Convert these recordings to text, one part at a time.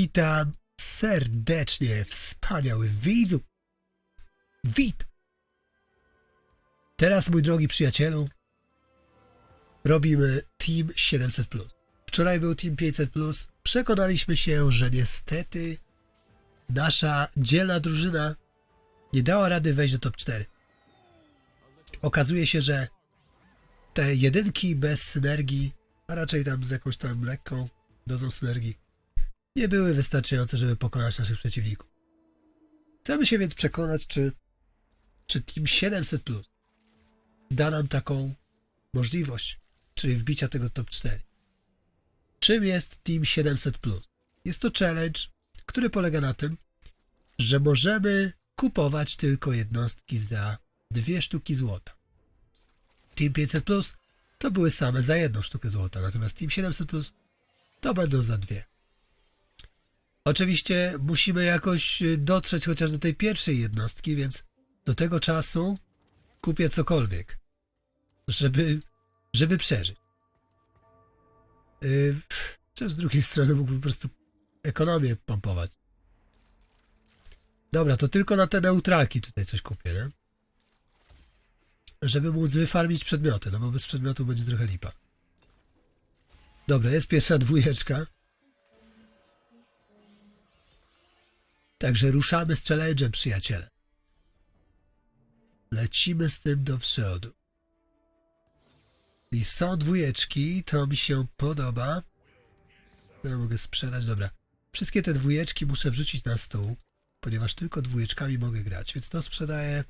Witam serdecznie, wspaniały widzu. Witam. Teraz, mój drogi przyjacielu, robimy Team 700+. Wczoraj był Team 500+. Przekonaliśmy się, że niestety nasza dzielna drużyna nie dała rady wejść do top 4. Okazuje się, że te jedynki bez synergii, a raczej tam z jakąś tam lekką dozą synergii, nie były wystarczające, żeby pokonać naszych przeciwników. Chcemy się więc przekonać, czy, czy Team 700 Plus da nam taką możliwość, czyli wbicia tego top 4. Czym jest Team 700 Plus? Jest to challenge, który polega na tym, że możemy kupować tylko jednostki za dwie sztuki złota. Team 500 Plus to były same za jedną sztukę złota, natomiast Team 700 Plus to będą za dwie. Oczywiście musimy jakoś y, dotrzeć chociaż do tej pierwszej jednostki, więc do tego czasu kupię cokolwiek, żeby, żeby przeżyć. Yy, chociaż z drugiej strony mógłbym po prostu ekonomię pompować. Dobra, to tylko na te neutralki tutaj coś kupię, nie? Żeby móc wyfarmić przedmioty, no bo bez przedmiotu będzie trochę lipa. Dobra, jest pierwsza dwójeczka. Także ruszamy z challenge'em, przyjaciele. Lecimy z tym do przodu. I są dwójeczki, to mi się podoba. Ja mogę sprzedać, dobra. Wszystkie te dwójeczki muszę wrzucić na stół, ponieważ tylko dwójeczkami mogę grać, więc to sprzedaję.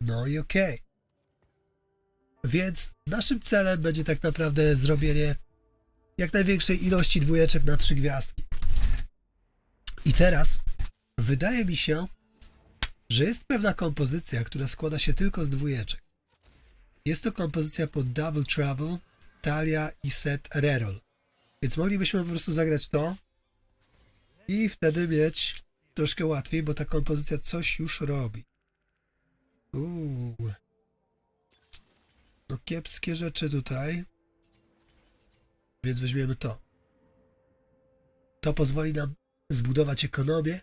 No i okej. Więc naszym celem będzie tak naprawdę zrobienie jak największej ilości dwójeczek na trzy gwiazdki. I teraz wydaje mi się, że jest pewna kompozycja, która składa się tylko z dwójeczek. Jest to kompozycja pod Double Trouble, Talia i Set Reroll. Więc moglibyśmy po prostu zagrać to i wtedy mieć troszkę łatwiej, bo ta kompozycja coś już robi. Uuu. No kiepskie rzeczy tutaj. Więc weźmiemy to. To pozwoli nam zbudować ekonomię,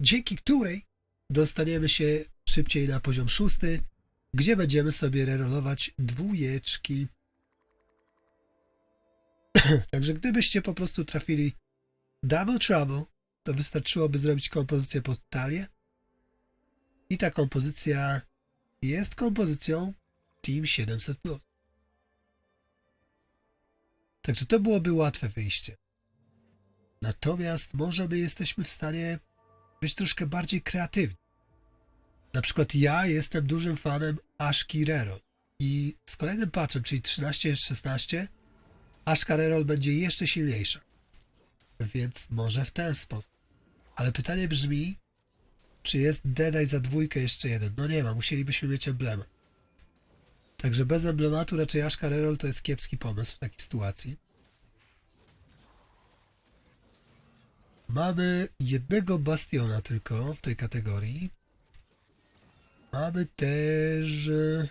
dzięki której dostaniemy się szybciej na poziom szósty, gdzie będziemy sobie rerolować dwójeczki. Także gdybyście po prostu trafili Double Trouble, to wystarczyłoby zrobić kompozycję pod talię. I ta kompozycja jest kompozycją Team 700+. Także to byłoby łatwe wyjście. Natomiast może my jesteśmy w stanie być troszkę bardziej kreatywni. Na przykład ja jestem dużym fanem Ashki Reroll i z kolejnym patchem, czyli 13.16, Ashka Reroll będzie jeszcze silniejsza. Więc może w ten sposób. Ale pytanie brzmi, czy jest Deadeye za dwójkę jeszcze jeden? No nie ma, musielibyśmy mieć emblemat. Także bez emblematu raczej Ashka Reroll to jest kiepski pomysł w takiej sytuacji. Mamy jednego bastiona tylko w tej kategorii. Mamy też... e,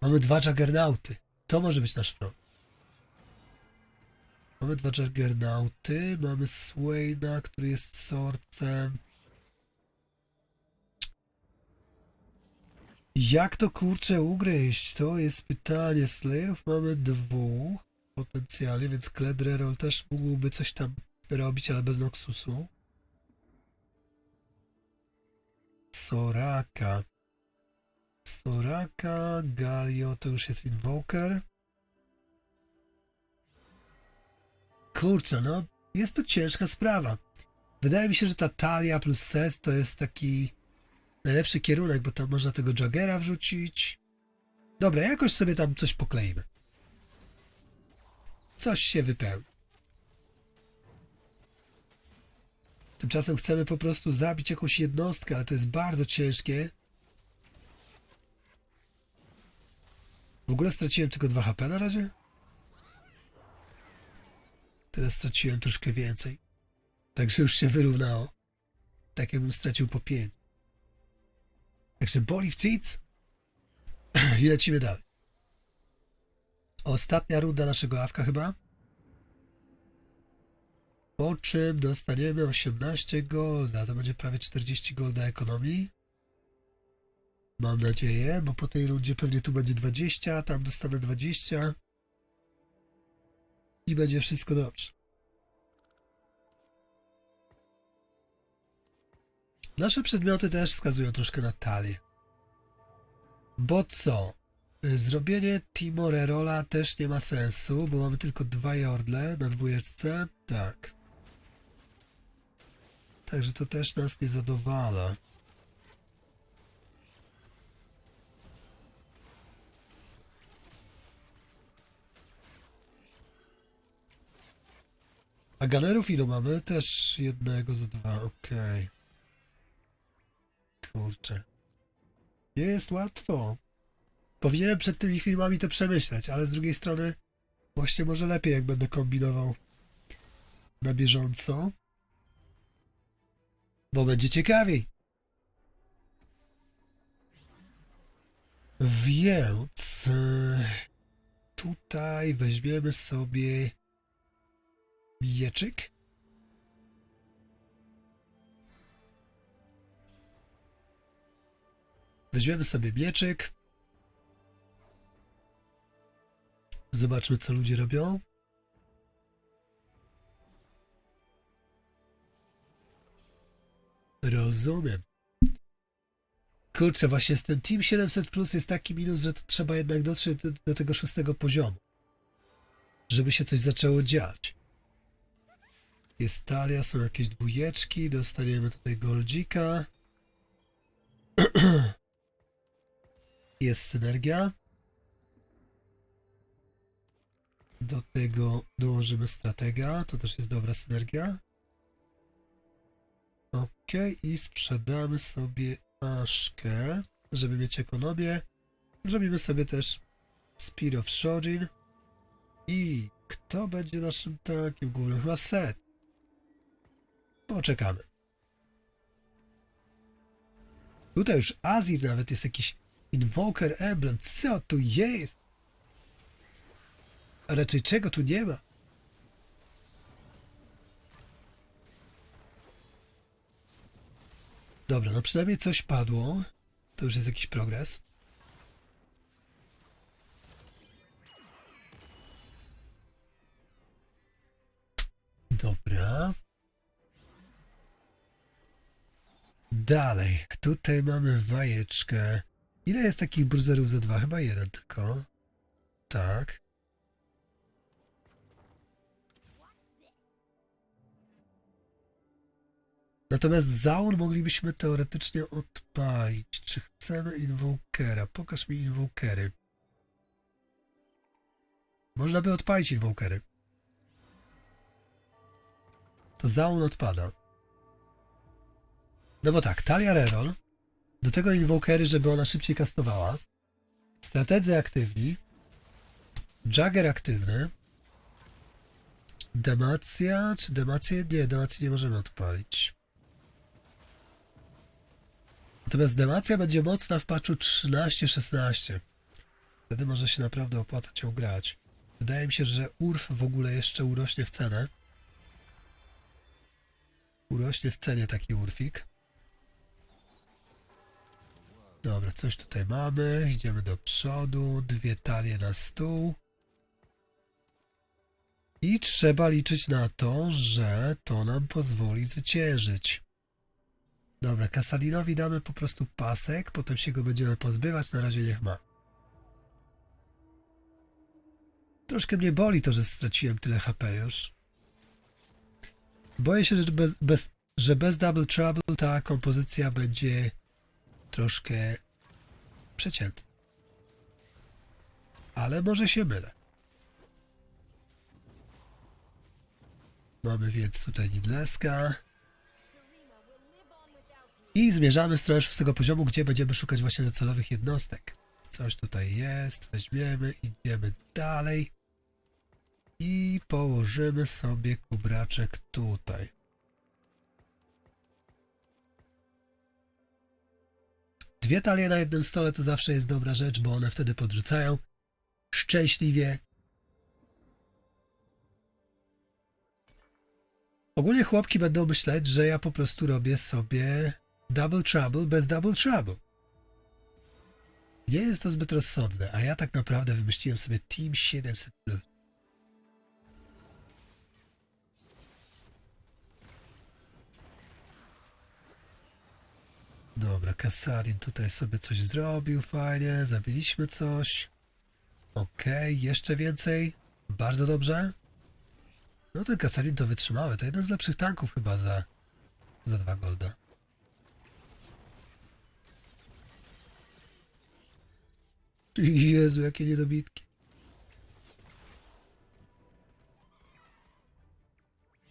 Mamy dwa Juggernauty. To może być nasz front. Mamy dwa Juggernauty. Mamy Swaina, który jest sorcem. Jak to kurczę ugryźć? To jest pytanie. Slayerów mamy dwóch potencjalnie, więc Kledrerol też mógłby coś tam robić, ale bez Noxusu. Soraka. Soraka, Galio to już jest Invoker. Kurczę, no, jest to ciężka sprawa. Wydaje mi się, że ta talia plus set to jest taki najlepszy kierunek, bo tam można tego Jagera wrzucić. Dobra, jakoś sobie tam coś pokleimy. Coś się wypełni. Tymczasem chcemy po prostu zabić jakąś jednostkę, ale to jest bardzo ciężkie. W ogóle straciłem tylko 2 HP na razie. Teraz straciłem troszkę więcej. Także już się wyrównało. Tak jakbym stracił po 5. Także boli w cyc. I lecimy dalej. Ostatnia runda naszego awka chyba. Po czym dostaniemy 18 golda. To będzie prawie 40 golda ekonomii. Mam nadzieję, bo po tej rundzie pewnie tu będzie 20, a tam dostanę 20. I będzie wszystko dobrze. Nasze przedmioty też wskazują troszkę na talię. Bo co? Zrobienie Timor Rola też nie ma sensu, bo mamy tylko dwa jordle na dwójeczce. Tak. Także to też nas nie zadowala. A ganerów ilu mamy? Też jednego za dwa, okej. Kurczę. Nie jest łatwo. Powinienem przed tymi filmami to przemyśleć, ale z drugiej strony właśnie może lepiej, jak będę kombinował na bieżąco. Bo będzie ciekawiej. Więc e, tutaj weźmiemy sobie mieczyk. Weźmiemy sobie mieczyk. Zobaczmy, co ludzie robią. Rozumiem. Kurczę, właśnie z tym Team 700 Plus jest taki minus, że trzeba jednak dotrzeć do, do tego szóstego poziomu, żeby się coś zaczęło dziać. Jest talia, są jakieś dwójeczki, dostaniemy tutaj goldzika. Jest synergia. Do tego dołożymy stratega, to też jest dobra synergia. Ok, i sprzedamy sobie Aszkę, żeby mieć ekonomię. Zrobimy sobie też Spear of Shojin. I kto będzie naszym tankiem głównym? Chyba Set. Poczekamy. Tutaj już Azir nawet jest jakiś Invoker Emblem. Co tu jest? A raczej czego tu nie ma? Dobra, no przynajmniej coś padło. To już jest jakiś progres. Dobra. Dalej. Tutaj mamy wajeczkę. Ile jest takich bruzerów za dwa? Chyba jeden tylko. Tak. Natomiast zaun moglibyśmy teoretycznie odpalić. Czy chcemy Invokera? Pokaż mi Invokery. Można by odpalić Invokery. To zaun odpada. No bo tak, Talia Reroll. Do tego Invokery, żeby ona szybciej kastowała. Strategzy aktywni. Jagger aktywny. Demacja, czy demację? Nie, demacji nie możemy odpalić. Natomiast demacja będzie mocna w patchu 13-16. Wtedy może się naprawdę opłacać ją grać. Wydaje mi się, że Urf w ogóle jeszcze urośnie w cenę. Urośnie w cenie taki Urfik. Dobra, coś tutaj mamy. Idziemy do przodu. Dwie talie na stół. I trzeba liczyć na to, że to nam pozwoli zwyciężyć. Dobra, Kasadinowi damy po prostu pasek, potem się go będziemy pozbywać, na razie niech ma. Troszkę mnie boli to, że straciłem tyle HP już. Boję się, że bez, bez, że bez Double Trouble ta kompozycja będzie troszkę przeciętna. Ale może się mylę. Mamy więc tutaj Nidleska. I zmierzamy w stronę szóstego poziomu, gdzie będziemy szukać właśnie docelowych jednostek. Coś tutaj jest, weźmiemy, idziemy dalej. I położymy sobie kubraczek tutaj. Dwie talie na jednym stole to zawsze jest dobra rzecz, bo one wtedy podrzucają szczęśliwie. Ogólnie chłopki będą myśleć, że ja po prostu robię sobie double trouble bez double trouble. Nie jest to zbyt rozsądne, a ja tak naprawdę wymyśliłem sobie Team 700+. Plus. Dobra, Kasadin tutaj sobie coś zrobił, fajnie, zabiliśmy coś. Okej, jeszcze więcej. Bardzo dobrze. No ten Kasadin to wytrzymały, to jeden z lepszych tanków chyba za, za dwa golda. Jezu, jakie niedobitki.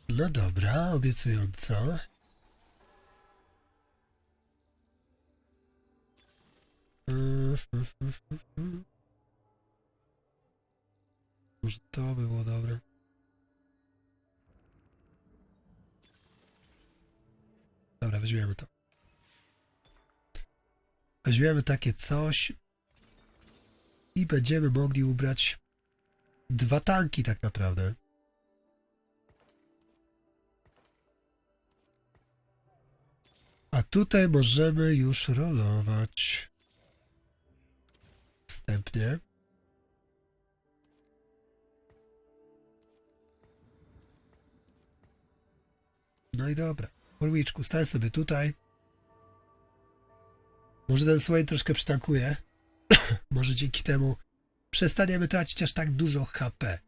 No dobra, obiecująco. Może to by było dobre. Dobra, weźmiemy to. Weźmiemy takie coś i będziemy mogli ubrać dwa tanki tak naprawdę. A tutaj możemy już rolować. Wstępnie. No i dobra. Orwiczku, stań sobie tutaj. Może ten Swain troszkę przytankuje. Może dzięki temu przestaniemy tracić aż tak dużo HP.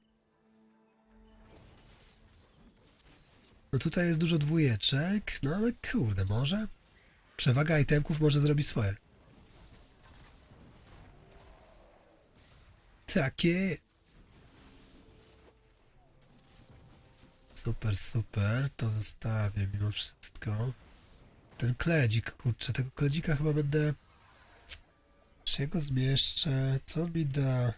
No tutaj jest dużo dwójeczek, no ale kurde, może? Przewaga itemków może zrobi swoje. Takie. Super, super, to zostawię mimo wszystko. Ten kledzik, kurczę, tego kledzika chyba będę... Czy go zmieszczę? Co mi da?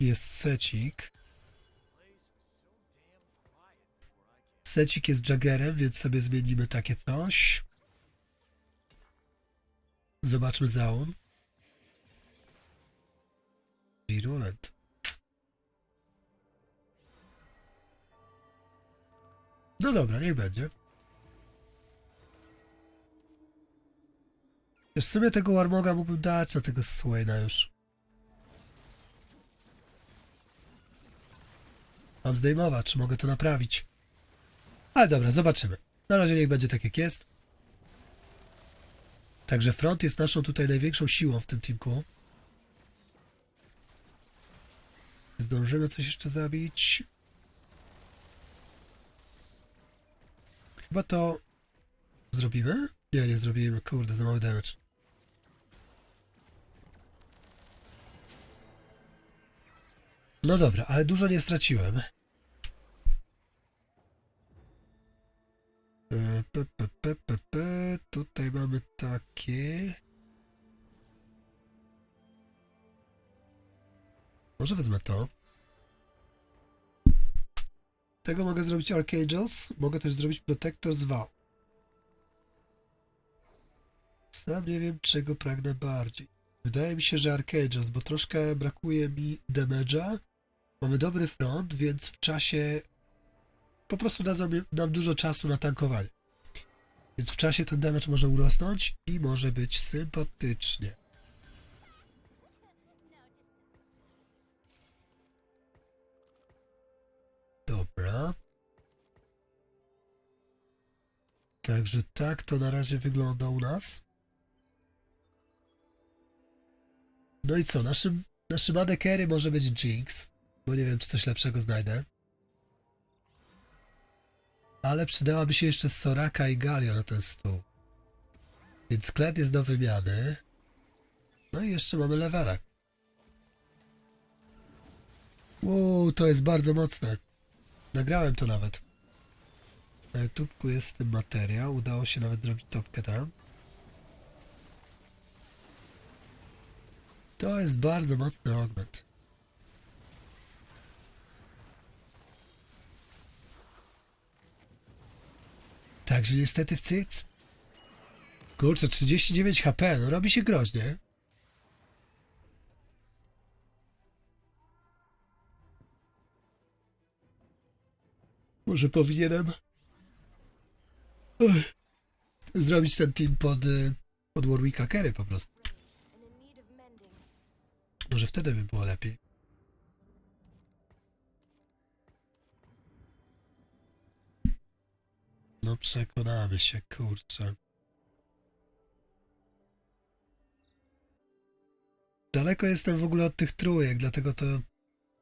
Jest secik. Secik jest Jaggerem, więc sobie zmienimy takie coś. Zobaczmy zaon. Virulent. No dobra, niech będzie. W sumie tego Warmoga mógłbym dać na tego Swaina już. Mam zdejmować, czy mogę to naprawić. Ale dobra, zobaczymy. Na razie niech będzie tak jak jest. Także front jest naszą tutaj największą siłą w tym teamku. Zdążymy coś jeszcze zabić. Chyba to zrobimy? Nie, nie zrobimy. Kurde, za mały damage. No dobra, ale dużo nie straciłem. P, p, p, p, p. Tutaj mamy takie. Może wezmę to. Tego mogę zrobić Archangels. Mogę też zrobić Protector z Vow. Sam nie wiem, czego pragnę bardziej. Wydaje mi się, że Archangels, bo troszkę brakuje mi damage'a. Mamy dobry front, więc w czasie po prostu da nam dużo czasu na tankowanie. Więc w czasie ten damage może urosnąć i może być sympatycznie. Dobra. Także tak to na razie wygląda u nas. No i co? Naszym, naszym AD carry może być Jinx, bo nie wiem, czy coś lepszego znajdę. Ale przydałaby się jeszcze Soraka i Galio na ten stół. Więc sklep jest do wymiany. No i jeszcze mamy levela. Wow, to jest bardzo mocne. Nagrałem to nawet. Na YouTubeku jest materiał. Udało się nawet zrobić topkę tam. To jest bardzo mocny augment. Także niestety w cyc. Kurczę, 39 HP, no robi się groźnie. Może powinienem Ech, zrobić ten team pod, y, pod Warwicka Kerry po prostu. Może wtedy by było lepiej. No przekonamy się, kurczę. Daleko jestem w ogóle od tych trójek, dlatego to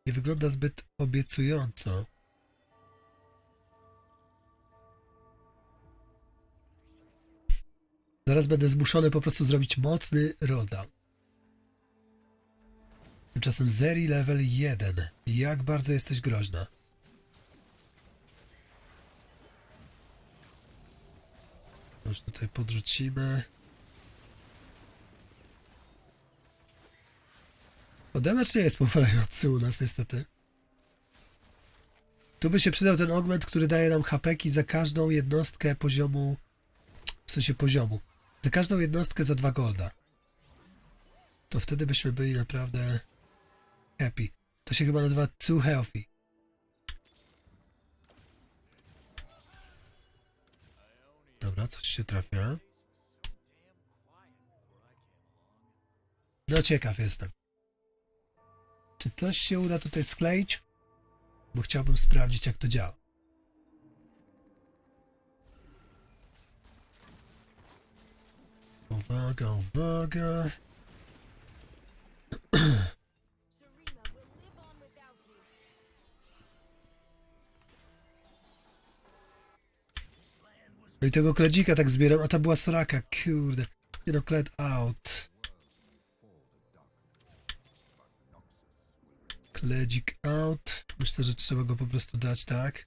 nie wygląda zbyt obiecująco. Zaraz będę zmuszony po prostu zrobić mocny rolldown. Tymczasem Zeri level 1. Jak bardzo jesteś groźna. Już tutaj podrzucimy. O, nie jest powalający u nas niestety. Tu by się przydał ten augment, który daje nam hapeki za każdą jednostkę poziomu... W sensie poziomu. Za każdą jednostkę za 2 golda. To wtedy byśmy byli naprawdę happy. To się chyba nazywa too healthy. Dobra, coś się trafia. No ciekaw jestem. Czy coś się uda tutaj skleić? Bo chciałbym sprawdzić jak to działa. Uwaga, uwaga. I tego kledzika tak zbieram, a ta była Soraka, kurde. Nie no, kled out. Kledzik out. Myślę, że trzeba go po prostu dać tak.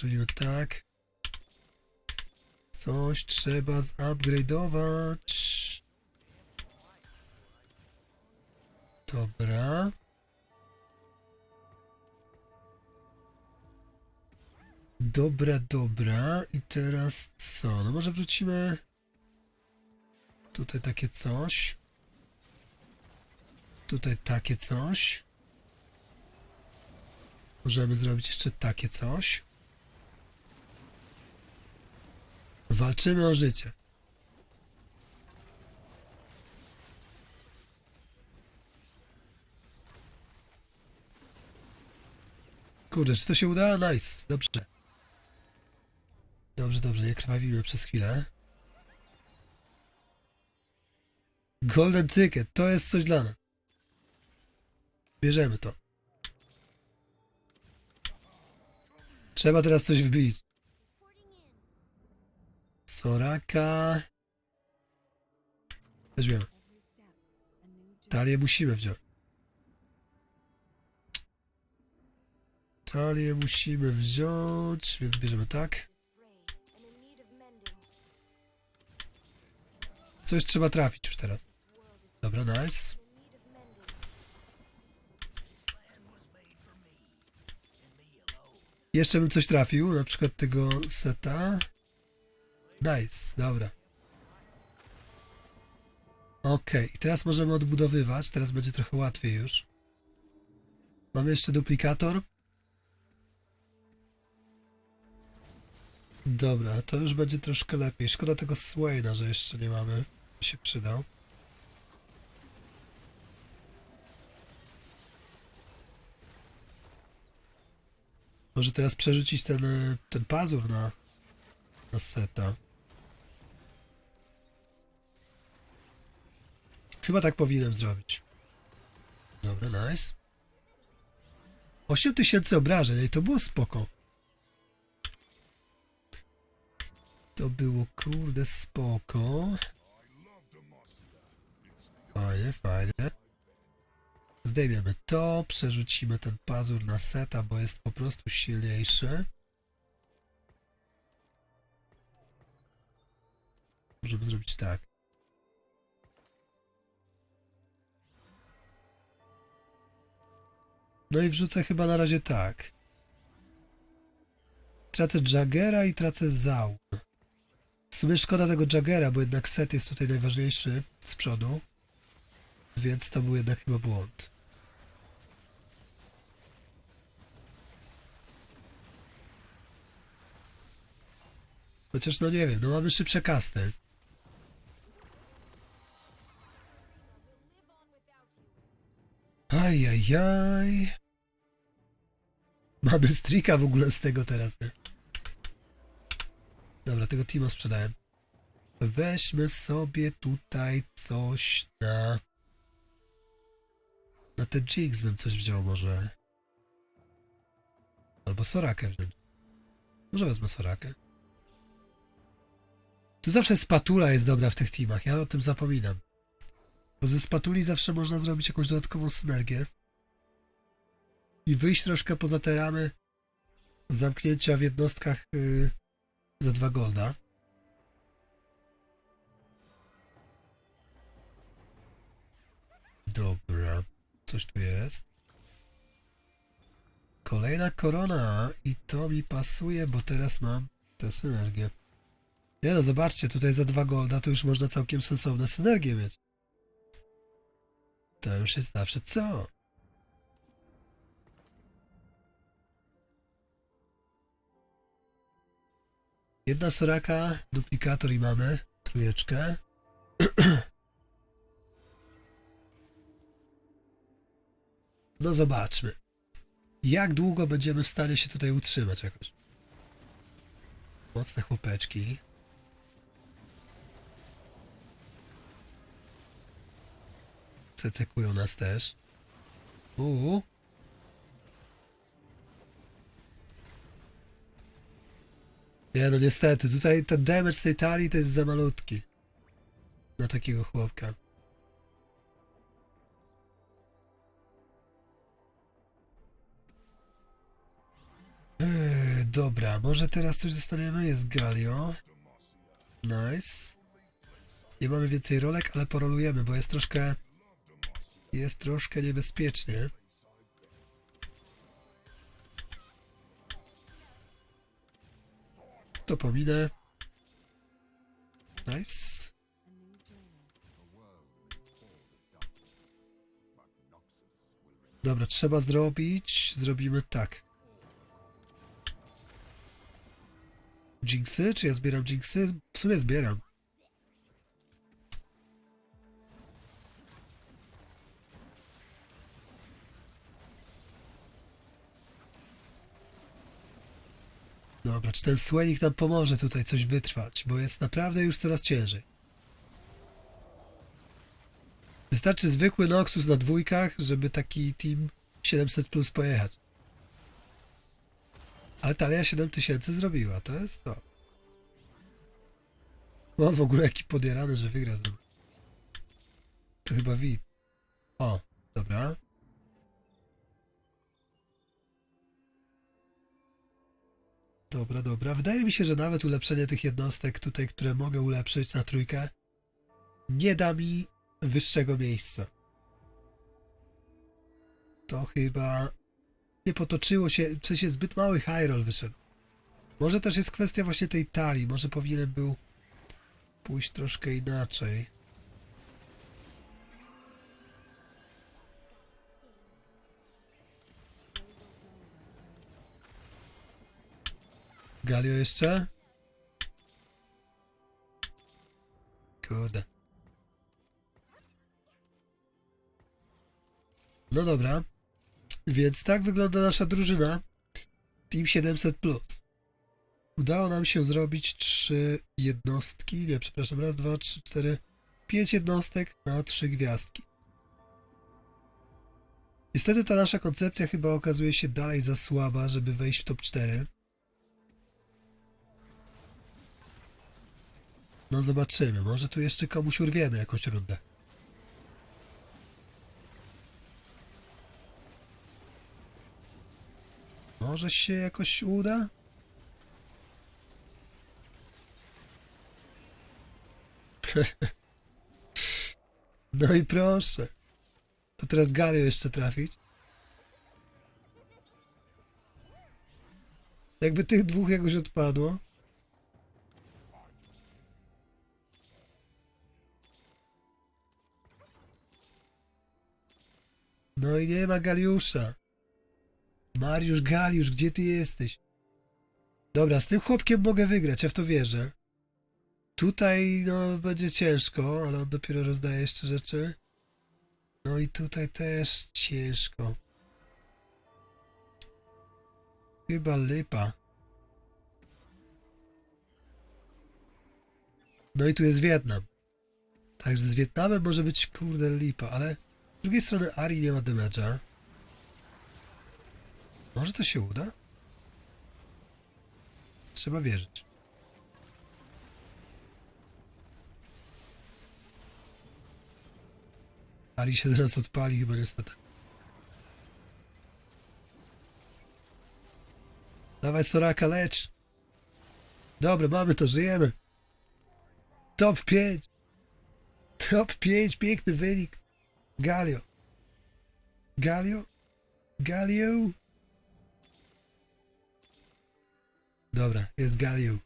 Zrobimy tak. Coś trzeba zupgrade'ować. Dobra. Dobra, dobra. I teraz co? No może wrzucimy tutaj takie coś. Tutaj takie coś. Możemy zrobić jeszcze takie coś. Walczymy o życie. Kurde, czy to się uda? Nice, dobrze. Dobrze, dobrze, nie krwawimy przez chwilę. Golden Ticket, to jest coś dla nas. Bierzemy to. Trzeba teraz coś wbić. Soraka. Weźmiemy. Talię musimy wziąć. Talię musimy wziąć, więc bierzemy tak. Coś trzeba trafić już teraz. Dobra, nice. Jeszcze bym coś trafił, na przykład tego seta. Nice, dobra. Okej, i teraz możemy odbudowywać, teraz będzie trochę łatwiej już. Mamy jeszcze duplikator. Dobra, to już będzie troszkę lepiej. Szkoda tego Swaina, że jeszcze nie mamy. Się przydał. Może teraz przerzucić ten, e, ten pazur na, na seta. Chyba tak powinienem zrobić. Dobra, nice. 8000 obrażeń, i to było spoko. To było kurde spoko. Fajnie, fajnie. Zdejmiemy to, przerzucimy ten pazur na seta, bo jest po prostu silniejszy. Możemy zrobić tak. No i wrzucę chyba na razie tak. Tracę Jagera i tracę Zał. W sumie szkoda tego Jagera, bo jednak set jest tutaj najważniejszy z przodu. Więc to był jednak chyba błąd. Chociaż no nie wiem, no mamy szybsze kasty. Ajajaj. Mamy strika w ogóle z tego teraz, nie? Dobra, tego Timo sprzedałem. Weźmy sobie tutaj coś na... Na ten Jinx bym coś wziął może. Albo Sorakę wziąć. Może wezmę Sorakę. Tu zawsze spatula jest dobra w tych teamach, ja o tym zapominam. Bo ze spatuli zawsze można zrobić jakąś dodatkową synergię. I wyjść troszkę poza te ramy zamknięcia w jednostkach yy, za dwa golda. Dobra, coś tu jest. Kolejna korona i to mi pasuje, bo teraz mam tę synergię. Nie no, zobaczcie, tutaj za dwa golda to już można całkiem sensowne synergie mieć. To już jest zawsze co? Jedna soraka, duplikator i mamy trójeczkę. No zobaczmy. Jak długo będziemy w stanie się tutaj utrzymać jakoś? Mocne chłopeczki. Cecekują nas też. Uuu. Nie no niestety, tutaj ten damage tej talii to jest za malutki. Na takiego chłopka. Eee, dobra, może teraz coś dostaniemy? Jest Galio. Nice. Nie mamy więcej rolek, ale porolujemy, bo jest troszkę... Jest troszkę niebezpiecznie. To pominę. Nice. Dobra, trzeba zrobić. Zrobimy tak. Jinxy? Czy ja zbieram jinxy? W sumie zbieram. Dobra, czy ten słenik nam pomoże tutaj coś wytrwać, bo jest naprawdę już coraz ciężej. Wystarczy zwykły Noxus na dwójkach, żeby taki team 700 plus pojechać. Ale talia 7000 zrobiła, to jest to. Mam w ogóle jaki podjarany, że wygra z. To chyba wid. O, dobra. Dobra, dobra. Wydaje mi się, że nawet ulepszenie tych jednostek tutaj, które mogę ulepszyć na trójkę, nie da mi wyższego miejsca. To chyba nie potoczyło się, w sensie zbyt mały high wyszedł. Może też jest kwestia właśnie tej talii, może powinienem był pójść troszkę inaczej. Galio jeszcze? Kurde. No dobra. Więc tak wygląda nasza drużyna. Team 700. Udało nam się zrobić trzy jednostki. Nie, przepraszam, raz, dwa, trzy, cztery, pięć jednostek na trzy gwiazdki. Niestety ta nasza koncepcja chyba okazuje się dalej za słaba, żeby wejść w top 4. No zobaczymy, może tu jeszcze komuś urwiemy jakąś rundę. Może się jakoś uda? No i proszę. To teraz Galio jeszcze trafić. Jakby tych dwóch jakoś odpadło. No i nie ma Galiusza. Mariusz Galiusz, gdzie ty jesteś? Dobra, z tym chłopkiem mogę wygrać, ja w to wierzę. Tutaj, no, będzie ciężko, ale on dopiero rozdaje jeszcze rzeczy. No i tutaj też ciężko. Chyba lipa. No i tu jest Wietnam. Także z Wietnamem może być kurde lipa, ale z drugiej strony Ari nie ma damage'a. Może to się uda? Trzeba wierzyć. Ari się teraz odpali chyba niestety. Dawaj Soraka, lecz! Dobra, mamy to, żyjemy. Top 5. Top 5, piękny wynik. Galio. Galio? Galio? Dobra, jest Galio.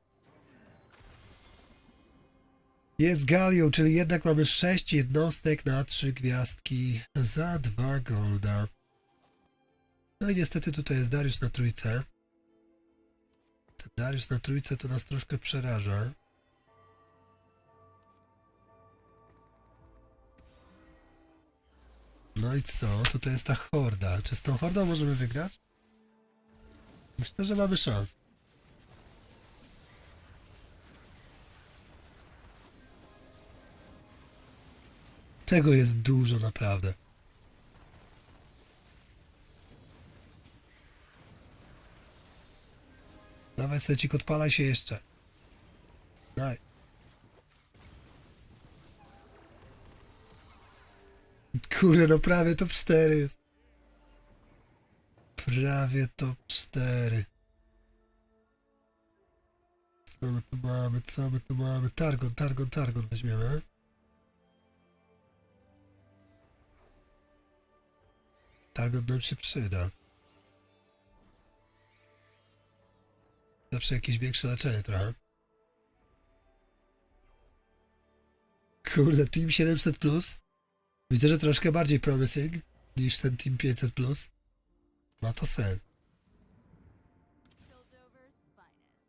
Jest Galio, czyli jednak mamy 6 jednostek na 3 gwiazdki za 2 golda. No i niestety tutaj jest Dariusz na trójce. Ten Dariusz na trójce to nas troszkę przeraża. No i co? Tutaj jest ta horda. Czy z tą hordą możemy wygrać? Myślę, że mamy szansę. Tego jest dużo naprawdę. Dawaj secik, odpalaj się jeszcze. Daj. Kurde, no prawie top 4 jest. Prawie top 4. Co my tu mamy, co my tu mamy? Targon, Targon, Targon weźmiemy. Targon nam się przyda. Zawsze jakieś większe leczenie trochę. Kurde, Team 700 plus. Widzę, że troszkę bardziej promising niż ten Team 500 plus. Ma to sens.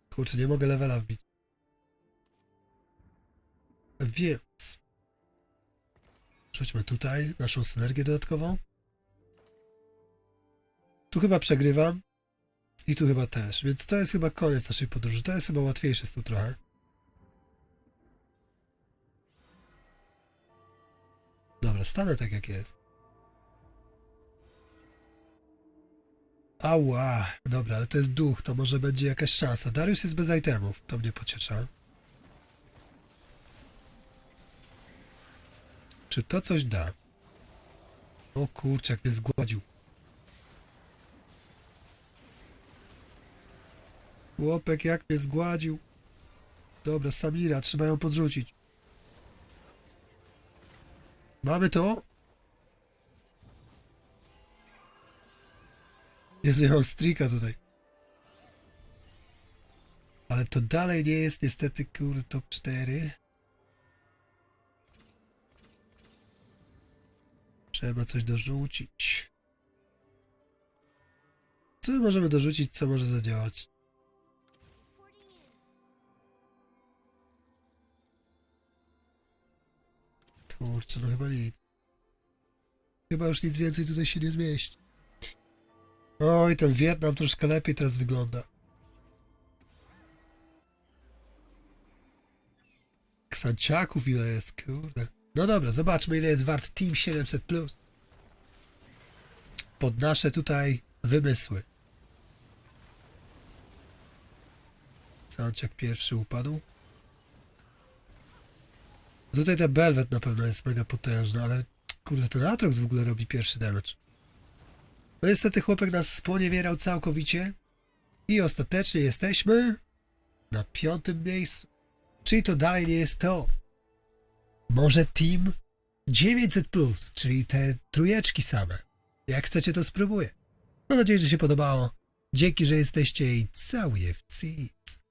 Kurczę, nie mogę levela wbić. Więc... Rzućmy tutaj naszą synergię dodatkową. Tu chyba przegrywam. I tu chyba też, więc to jest chyba koniec naszej podróży. To jest chyba łatwiejsze z tu trochę. Dobra, stanę tak jak jest. Ała, dobra, ale to jest duch, to może będzie jakaś szansa. Darius jest bez itemów, to mnie pociesza. Czy to coś da? O kurczę, jak mnie zgładził. Chłopek jak mnie zgładził. Dobra, Samira, trzeba ją podrzucić. Mamy to? Jezu, ja mam strika tutaj. Ale to dalej nie jest niestety kurde top 4. Trzeba coś dorzucić. Co my możemy dorzucić, co może zadziałać? Kurczę, no chyba nic. Chyba już nic więcej tutaj się nie zmieści. Oj, ten Wietnam troszkę lepiej teraz wygląda. Ksanciaków ile jest, kurde. No dobra, zobaczmy ile jest wart Team 700+. Plus. Pod nasze tutaj wymysły. Ksanciak pierwszy upadł. Tutaj ten Belvet na pewno jest mega potężny, ale kurde, ten Atrox w ogóle robi pierwszy damage. No niestety chłopek nas sponiewierał całkowicie i ostatecznie jesteśmy na piątym miejscu. Czyli to dalej nie jest to. Może Team 900+, plus, czyli te trójeczki same. Jak chcecie, to spróbuję. Mam nadzieję, że się podobało. Dzięki, że jesteście i całuję w cyc.